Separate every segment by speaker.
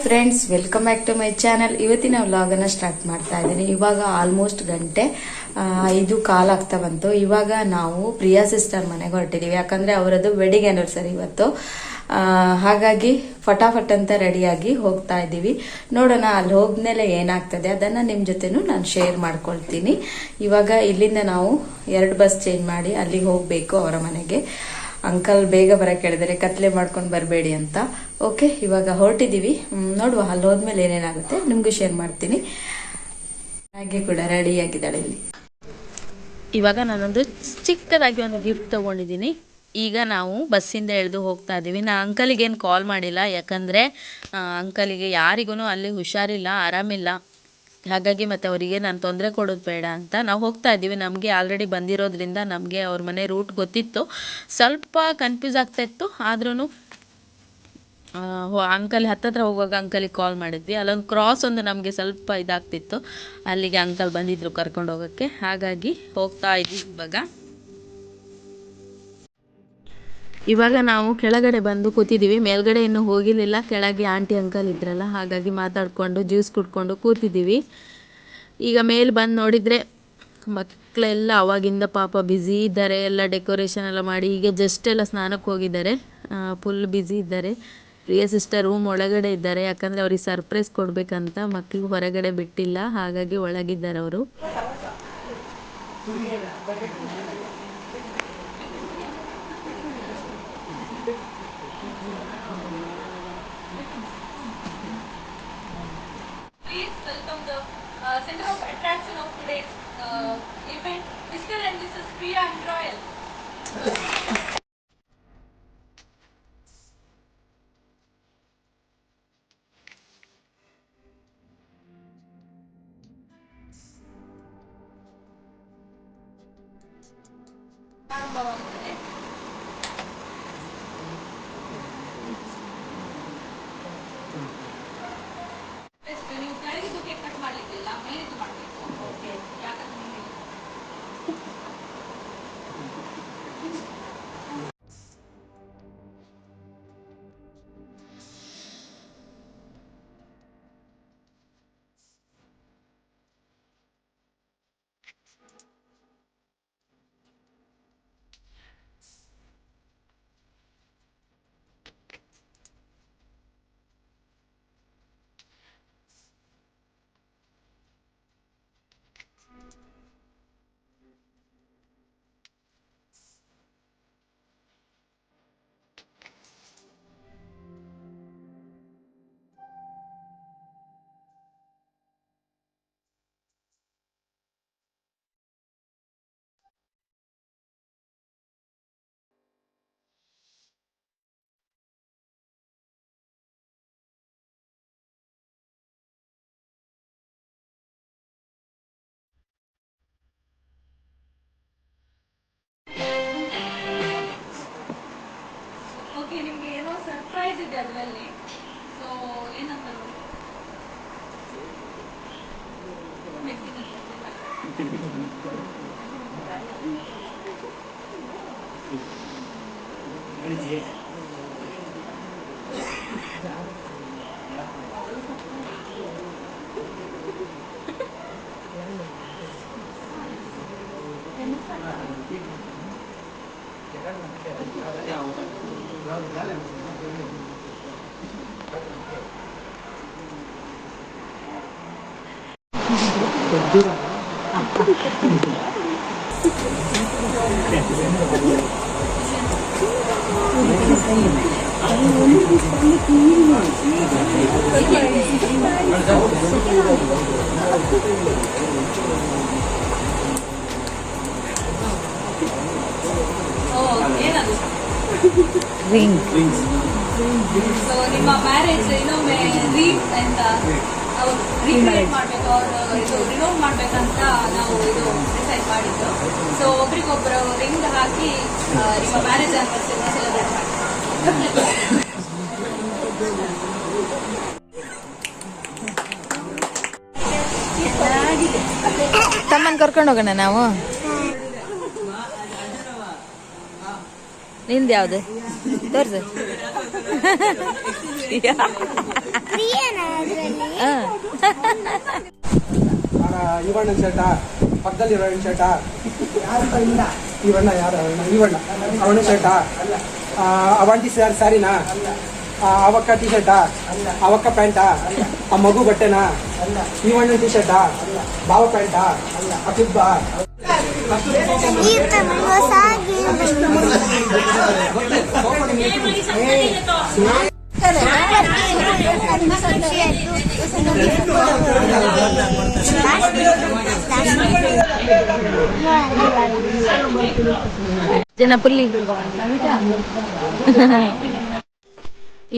Speaker 1: Friends welcome back to my channel ಇವತ್ತಿನ ವ್ಲಾಗನ್ನು start ಮಾಡ್ತಾ ಇದ್ದೀನಿ. ಇವಾಗ ಆಲ್ಮೋಸ್ಟ್ ಗಂಟೆ ಐದು ಕಾಲ್ ಆಗ್ತಾ ಬಂತು. ಇವಾಗ ನಾವು ಪ್ರಿಯಾ ಸಿಸ್ಟರ್ ಮನೆಗೆ ಹೊರಟಿದೀವಿ. ಯಾಕಂದ್ರೆ ಅವರದು ವೆಡ್ಡಿಂಗ್ ಆನಿವರ್ಸರಿ ಇವತ್ತು. ಹಾಗಾಗಿ ಫಟಾಫಟ್ ಅಂತ ರೆಡಿಯಾಗಿ ಹೋಗ್ತಾ ಇದ್ದೀವಿ. ನೋಡೋಣ, ಅಲ್ಲಿ ಹೋದ್ಮೇಲೆ ಏನಾಗ್ತದೆ ಅದನ್ನ ನಿಮ್ ಜೊತೆನೂ ನಾನು ಶೇರ್ ಮಾಡ್ಕೊಳ್ತೀನಿ. ಇವಾಗ ಇಲ್ಲಿಂದ ನಾವು ಎರಡು ಬಸ್ ಚೇಂಜ್ ಮಾಡಿ ಅಲ್ಲಿಗೆ ಹೋಗ್ಬೇಕು ಅವರ ಮನೆಗೆ. ಅಂಕಲ್ ಬೇಗ ಬರಕ್ಕೆ ಹೇಳಿದರೆ ಕತ್ಲೆ ಮಾಡ್ಕೊಂಡು ಬರಬೇಡಿ ಅಂತ. ಓಕೆ ಇವಾಗ ಹೊರಟಿದೀವಿ ನೋಡುವ ಅಲ್ಲಿ ಹೋದ್ಮೇಲೆ ಏನೇನಾಗುತ್ತೆ. ನಿಮ್ಗೂ ಶೇರ್ ಮಾಡ್ತೀನಿ. ಹಾಗೆ ಕೂಡ ರೆಡಿ ಆಗಿದ್ದಾಳೆ ಇಲ್ಲಿ.
Speaker 2: ಇವಾಗ ನಾನೊಂದು ಚಿಕ್ಕದಾಗಿ ಒಂದು ಗಿಫ್ಟ್ ತಗೊಂಡಿದ್ದೀನಿ. ಈಗ ನಾವು ಬಸ್ಸಿಂದ ಎಳೆದು ಹೋಗ್ತಾ ಇದ್ದೀವಿ. ನಾ ಅಂಕಲಿಗೇನು ಕಾಲ್ ಮಾಡಿಲ್ಲ. ಯಾಕಂದರೆ ಅಂಕಲಿಗೆ ಯಾರಿಗೂ ಅಲ್ಲಿ ಹುಷಾರಿಲ್ಲ, ಆರಾಮಿಲ್ಲ. ಹಾಗಾಗಿ ಮತ್ತು ಅವರಿಗೆ ನಾನು ತೊಂದರೆ ಕೊಡೋದು ಬೇಡ ಅಂತ. ನಾವು ಹೋಗ್ತಾ ಇದ್ದೀವಿ, ನಮಗೆ ಆಲ್ರೆಡಿ ಬಂದಿರೋದ್ರಿಂದ ನಮಗೆ ಅವ್ರ ಮನೆ ರೂಟ್ ಗೊತ್ತಿತ್ತು. ಸ್ವಲ್ಪ ಕನ್ಫ್ಯೂಸ್ ಆಗ್ತಾ ಇತ್ತು ಆದ್ರೂ ಅಂಕಲ್ ಹತ್ತತ್ರ ಹೋಗುವಾಗ ಅಂಕಲಿಗೆ ಕಾಲ್ ಮಾಡಿದ್ವಿ. ಅಲ್ಲೊಂದು ಕ್ರಾಸ್ ಒಂದು ನಮಗೆ ಸ್ವಲ್ಪ ಇದಾಗ್ತಿತ್ತು. ಅಲ್ಲಿಗೆ ಅಂಕಲ್ ಬಂದಿದ್ರು ಕರ್ಕೊಂಡು ಹೋಗೋಕ್ಕೆ. ಹಾಗಾಗಿ ಹೋಗ್ತಾ ಇದ್ವಿ ಇವಾಗ. ಇವಾಗ ನಾವು ಕೆಳಗಡೆ ಬಂದು ಕೂತಿದ್ದೀವಿ. ಮೇಲ್ಗಡೆ ಇನ್ನೂ ಹೋಗಿರಲಿಲ್ಲ. ಕೆಳಗೆ ಆಂಟಿ, ಅಂಕಲ್ ಇದ್ರಲ್ಲ, ಹಾಗಾಗಿ ಮಾತಾಡಿಕೊಂಡು, ಜ್ಯೂಸ್ ಕುಡ್ಕೊಂಡು ಕೂತಿದ್ದೀವಿ. ಈಗ ಮೇಲೆ ಬಂದು ನೋಡಿದರೆ ಮಕ್ಕಳೆಲ್ಲ ಅವಾಗಿಂದ ಪಾಪ ಬ್ಯುಸಿ ಇದ್ದಾರೆ. ಎಲ್ಲ ಡೆಕೋರೇಷನ್ ಎಲ್ಲ ಮಾಡಿ ಈಗ ಜಸ್ಟ್ ಎಲ್ಲ ಸ್ನಾನಕ್ಕೆ ಹೋಗಿದ್ದಾರೆ. ಫುಲ್ ಬ್ಯುಸಿ ಇದ್ದಾರೆ. ಪ್ರಿಯ ಸಿಸ್ಟರ್ ರೂಮ್ ಒಳಗಡೆ ಇದ್ದಾರೆ. ಯಾಕಂದರೆ ಅವ್ರಿಗೆ ಸರ್ಪ್ರೈಸ್ ಕೊಡಬೇಕಂತ ಮಕ್ಕಳು ಹೊರಗಡೆ ಬಿಟ್ಟಿಲ್ಲ. ಹಾಗಾಗಿ ಒಳಗಿದ್ದಾರೆ ಅವರು.
Speaker 3: center of attraction of today's uh, event, Mr. and Mrs. Priya and Royal. Um, surprise ಇದೆ ಅದರಲ್ಲಿ ಸೊ ಏನಂತ ನೋಡಿ Ring. Rings. ಸೊ ನಿಮ್ಮ ಮ್ಯಾರೇಜ್ ಇನ್ನೊಮ್ಮೆ ರೀ ಅಂತ ರೀಕ್ರಿಯೇಟ್ ಮಾಡಬೇಕು ಅವ್ರು ಇದು ರಿನೋವ್ ಮಾಡ್ಬೇಕಂತ ನಾವು ಇದು ಡಿಸೈಡ್ ಮಾಡಿದ್ದು. ಸೊ ಒಬ್ರಿಗೊಬ್ರು ರಿಂಗ್ ಹಾಕಿ ನಿಮ್ಮ ಮ್ಯಾರೇಜ್ ಆನಿವರ್ಸರಿ ಸೆಲೆಬ್ರೇಟ್ ಮಾಡಿ
Speaker 1: ತಮ್ಮನ್ ಕರ್ಕೊಂಡು ಹೋಗೋಣ ನಾವು? ನಿಂದು ಯಾವ್ದು ತೋರ್ಸು
Speaker 4: ಇವಣ್ಣ ಶರ್ಟಾ ಪಕ್ಕದಲ್ಲಿ ಇರೋ ಶರ್ಟಾ. ಇವಣ್ಣ ಯಾರು? ಇವಣ್ಣ ಅವಣ್ಣ ಶರ್ಟಾ. ಅವಂಟಿ ಸರ್ ಸಾರಿನಾ? ಆ, ಅವಕ್ಕ ಟಿ ಶರ್ಟಾ ಅವಕ್ಕ ಪ್ಯಾಂಟಾ ಆ? ಮಗು ಬಟ್ಟೆನಾ? ಇವಣ್ಣ ಟಿ ಶರ್ಟಾ ಬಾವ ಪ್ಯಾಂಟಾ ಆ? ಕಿಬ್ಬ
Speaker 2: ಜನ ಪುಲ್ಲಿ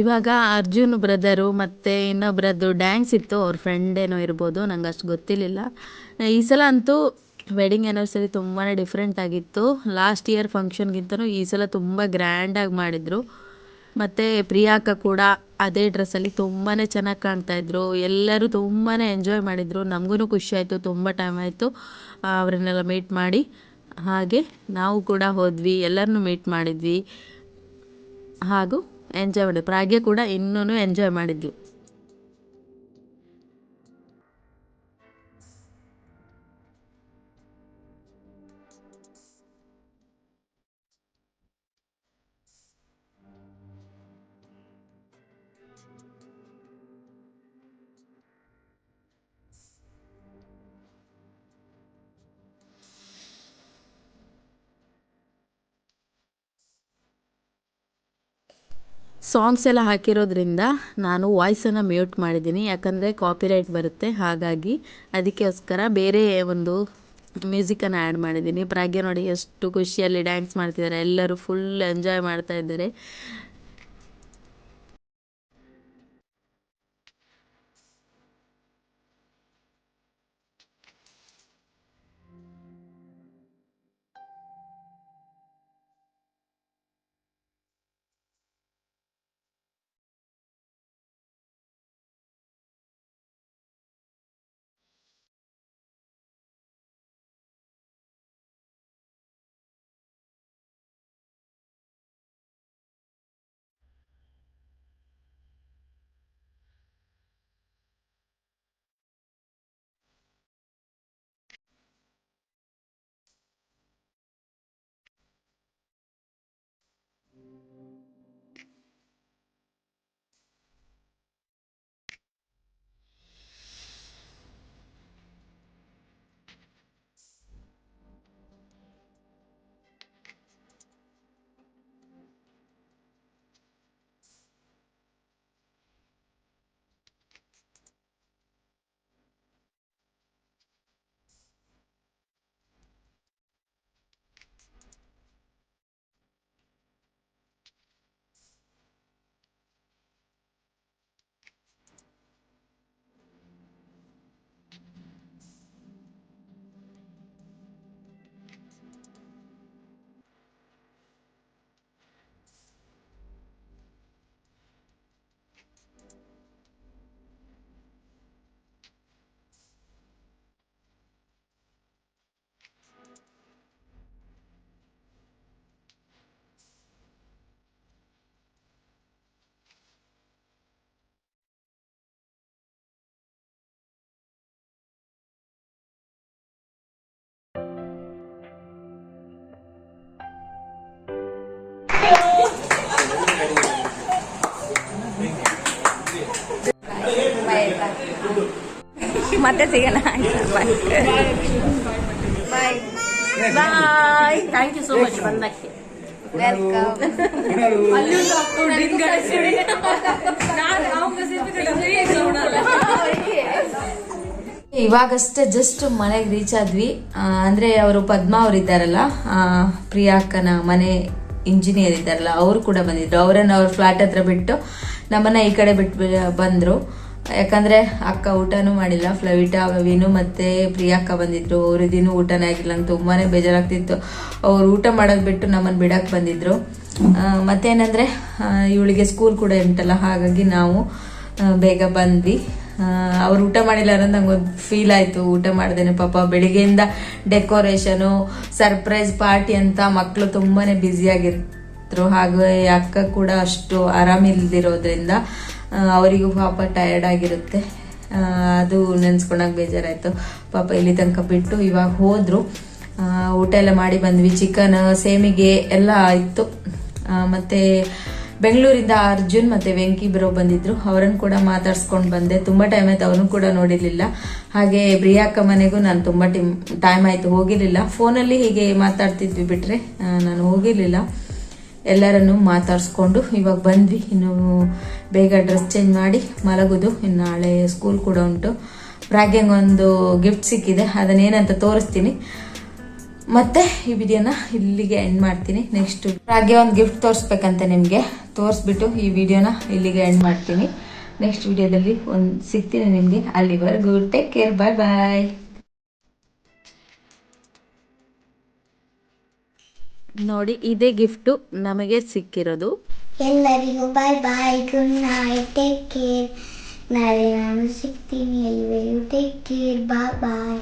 Speaker 2: ಇವಾಗ ಅರ್ಜುನ್ ಬ್ರದರು ಮತ್ತು ಇನ್ನೊಬ್ರದ್ದು ಡ್ಯಾನ್ಸ್ ಇತ್ತು, ಅವ್ರ ಫ್ರೆಂಡ್ ಏನೋ ಇರ್ಬೋದು ನಂಗೆ ಅಷ್ಟು ಗೊತ್ತಿರಲಿಲ್ಲ. ಈ ಸಲ ಅಂತೂ ವೆಡ್ಡಿಂಗ್ ಆ್ಯನಿವರ್ಸರಿ ತುಂಬಾ ಡಿಫ್ರೆಂಟ್ ಆಗಿತ್ತು. ಲಾಸ್ಟ್ ಇಯರ್ ಫಂಕ್ಷನ್ಗಿಂತನೂ ಈ ಸಲ ತುಂಬ ಗ್ರ್ಯಾಂಡಾಗಿ ಮಾಡಿದರು. ಮತ್ತು ಪ್ರಿಯಾಕ ಕೂಡ ಅದೇ ಡ್ರೆಸ್ಸಲ್ಲಿ ತುಂಬಾ ಚೆನ್ನಾಗಿ ಕಾಣ್ತಾಯಿದ್ರು ಎಲ್ಲರೂ ತುಂಬಾ ಎಂಜಾಯ್ ಮಾಡಿದರು. ನಮಗೂ ಖುಷಿ ಆಯಿತು, ತುಂಬ ಟೈಮ್ ಆಯಿತು. ಅವರನ್ನೆಲ್ಲ ಮೀಟ್ ಮಾಡಿ. ಹಾಗೆ ನಾವು ಕೂಡ ಹೋದ್ವಿ ಎಲ್ಲರನ್ನೂ ಮೀಟ್ ಮಾಡಿದ್ವಿ. ಹಾಗೂ ಎಂಜಾಯ್ ಮಾಡಿದ್ವಿ. ಪ್ರಾಗ್ಯ ಕೂಡ ಇನ್ನೂ ಎಂಜಾಯ್ ಮಾಡಿದ್ವಿ ಸಾಂಗ್ಸ್ ಎಲ್ಲ ಹಾಕಿರೋದ್ರಿಂದ ನಾನು ವಾಯ್ಸನ್ನು ಮ್ಯೂಟ್ ಮಾಡಿದ್ದೀನಿ. ಯಾಕಂದರೆ ಕಾಪಿರೈಟ್ ಬರುತ್ತೆ. ಹಾಗಾಗಿ ಅದಕ್ಕೋಸ್ಕರ ಬೇರೆ ಒಂದು ಮ್ಯೂಸಿಕನ್ನು ಆ್ಯಡ್ ಮಾಡಿದ್ದೀನಿ. ಪ್ರಾಗ್ಯ ನೋಡಿ ಎಷ್ಟು ಖುಷಿಯಲ್ಲಿ ಡ್ಯಾನ್ಸ್ ಮಾಡ್ತಿದ್ದಾರೆ. ಎಲ್ಲರೂ ಫುಲ್ ಎಂಜಾಯ್ ಮಾಡ್ತಾ ಇದ್ದಾರೆ.
Speaker 1: ಮತ್ತೆ ಸಿಗೋಣ. Bye bye thank you so much ಬಂದಕ್ಕೆ. ಇವಾಗಷ್ಟೇ ಜಸ್ಟ್ ಮನೆಗೆ ರೀಚ್ ಆದ್ವಿ. ಅಂದ್ರೆ ಅವರು ಪದ್ಮಾ ಅವ್ರು ಇದ್ದಾರಲ್ಲ ಪ್ರಿಯಾಕ್ಕನ ಮನೆ ಇಂಜಿನಿಯರ್ ಇದ್ದಾರಲ್ಲ ಅವರು ಕೂಡ ಬಂದಿದ್ರು. ಅವರನ್ನ ಅವ್ರ ಫ್ಲಾಟ್ ಹತ್ರ ಬಿಟ್ಟು ನಮ್ಮನ್ನ ಈ ಕಡೆ ಬಿಟ್ಟು ಬಂದ್ರು. ಯಾಕಂದ್ರೆ ಅಕ್ಕ ಊಟನೂ ಮಾಡಿಲ್ಲ, ಫ್ಲವಿಟಾ ವಿನು ಮತ್ತೆ ಪ್ರಿಯಾಕ್ಕ ಬಂದಿದ್ರು. ಅವ್ರದಿನ್ನೂ ಊಟನೇ ಆಗಿಲ್ಲ, ನಂಗೆ ತುಂಬಾನೇ ಬೇಜಾರಾಗ್ತಿತ್ತು. ಅವ್ರು ಊಟ ಮಾಡೋದ್ ಬಿಟ್ಟು ನಮ್ಮನ್ನು ಬಿಡಕ್ ಬಂದಿದ್ರು. ಮತ್ತೆ ಮತ್ತೇನಂದ್ರೆ ಇವಳಿಗೆ ಸ್ಕೂಲ್ ಕೂಡ ಉಂಟಲ್ಲ, ಹಾಗಾಗಿ ನಾವು ಬೇಗ ಬಂದ್ವಿ. ಅವ್ರು ಊಟ ಮಾಡಿಲ್ಲ ಅನ್ನೋದು ನಂಗೊಂದು ಫೀಲ್ ಆಯ್ತು. ಊಟ ಮಾಡ್ದೇನೆ ಪಾಪ, ಬೆಳಿಗ್ಗೆಯಿಂದ ಡೆಕೋರೇಷನು ಸರ್ಪ್ರೈಸ್ ಪಾರ್ಟಿ ಅಂತ ಮಕ್ಕಳು ತುಂಬಾನೇ ಬ್ಯುಸಿಯಾಗಿದ್ರು ಹಾಗೆ ಅಕ್ಕ ಕೂಡ ಅಷ್ಟು ಆರಾಮಿಲ್ದಿರೋದ್ರಿಂದ ಅವರಿಗೂ ಪಾಪ ಟಯರ್ಡ್ ಆಗಿರುತ್ತೆ. ಅದು ನೆನ್ಸ್ಕೊಂಡಾಗ ಬೇಜಾರಾಯಿತು. ಪಾಪ ಇಲ್ಲಿ ತನಕ ಬಿಟ್ಟು ಇವಾಗ ಹೋದರು. ಊಟ ಎಲ್ಲ ಮಾಡಿ ಬಂದ್ವಿ. ಚಿಕನ್, ಸೇಮಿಗೆ ಎಲ್ಲ ಇತ್ತು ಮತ್ತು ಬೆಂಗಳೂರಿಂದ ಅರ್ಜುನ್ ಮತ್ತೆ ವೆಂಕಿ ಬ್ರೋ ಬಂದಿದ್ರು. ಅವರನ್ನು ಕೂಡ ಮಾತಾಡ್ಸ್ಕೊಂಡು ಬಂದೆ. ತುಂಬಾ ಟೈಮ್ ಆಯ್ತು, ಅವ್ರನ್ನೂ ಕೂಡ ನೋಡಿರಲಿಲ್ಲ. ಹಾಗೆ ಪ್ರಿಯಾಕ್ಕ ಮನೆಗೂ ನಾನು ತುಂಬಾ ಟೈಮ್ ಟೈಮ್ ಆಯಿತು, ಹೋಗಿರಲಿಲ್ಲ. ಫೋನಲ್ಲಿ ಹೀಗೆ ಮಾತಾಡ್ತಿದ್ವಿ ಬಿಟ್ರೆ ನಾನು ಹೋಗಿರ್ಲಿಲ್ಲ. ಎಲ್ಲರನ್ನು ಮಾತಾಡಿಸ್ಕೊಂಡು ಇವಾಗ ಬಂದ್ವಿ. ಇನ್ನು ಬೇಗ ಡ್ರೆಸ್ ಚೇಂಜ್ ಮಾಡಿ ಮಲಗುದು. ಇನ್ನು ನಾಳೆ ಸ್ಕೂಲ್ ಕೂಡ ಉಂಟು. ಪ್ರಾಗ್ಯಂಗೆ ಒಂದು ಗಿಫ್ಟ್ ಸಿಕ್ಕಿದೆ. ಅದನ್ನೇನಂತ ತೋರಿಸ್ತೀನಿ. ಮತ್ತೆ ಈ ವಿಡಿಯೋನ ಇಲ್ಲಿಗೆ ಎಂಡ್ ಮಾಡ್ತೀನಿ. ನೆಕ್ಸ್ಟ್ ಪ್ರಾಗ್ಯ ಒಂದು ಗಿಫ್ಟ್ ತೋರಿಸ್ಬೇಕಂತ ನಿಮಗೆ ತೋರಿಸ್ಬಿಟ್ಟು ಈ ವಿಡಿಯೋನ ಇಲ್ಲಿಗೆ ಎಂಡ್ ಮಾಡ್ತೀನಿ. ನೆಕ್ಸ್ಟ್ ವಿಡಿಯೋದಲ್ಲಿ ಒಂದು ಸಿಗ್ತೀನಿ ನಿಮಗೆ. ಅಲ್ಲಿವರೆಗೂ ಟೇಕ್ ಕೇರ್ ಬಾಯ್ ಬಾಯ್
Speaker 2: ನೋಡಿ, ಇದೇ ಗಿಫ್ಟ್ ನಮಗೆ ಸಿಕ್ಕಿರೋದು.
Speaker 5: ಎಲ್ಲರಿಗೂ bye bye good night take care ನಾಳೆ ನಾನು ಸಿಗ್ತೀನಿ ಎಲ್ಲರಿಗೂ ಟೇಕ್ ಕೇರ್ ಬಾಯ್ ಬಾಯ್